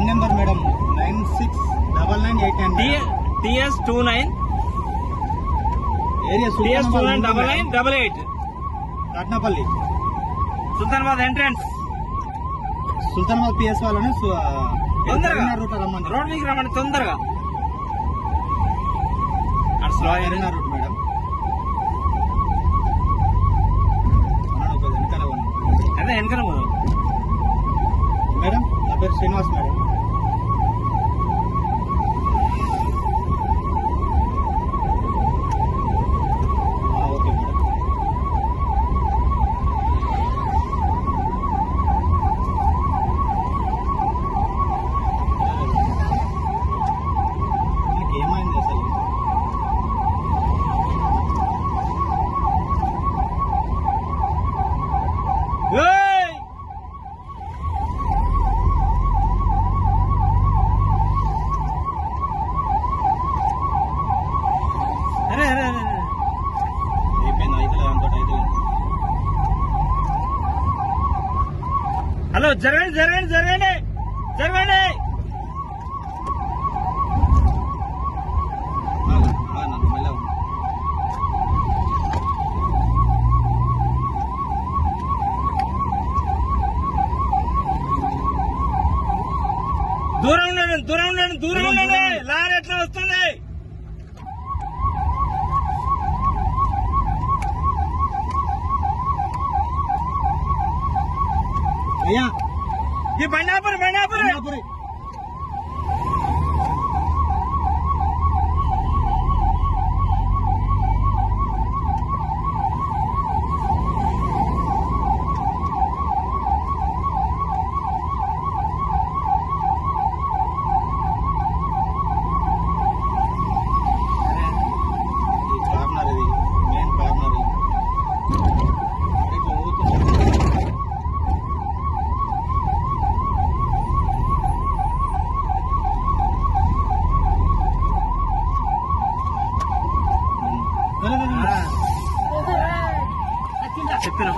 One number madam nine six double nine eight nine TS two nine area TS two nine double nine double eight Katnapalli Sultanabad entrance Sultanabad PS వాళ్ళని తొందరగా. Route రమ్మంటారు. Road మీకు రమ్మండి తొందరగా. Slow arena route madam వెనకాల. అదే వెనకన పోదాం. Madam నా పేరు Srinivas madam ఏయ్! అరే అరే అరే అరే. అయిపోయింది అయితే అంతటి అయితే హలో జరగండి జరగండి జరగండి జరగండి దూరం ఉండండి దూరం ఉండండి దూరం ఉండండి. లారీ ఎట్లా వస్తుంది? అయ్యా. ఈ బండాపురి. బండాపురి. చెప్పిన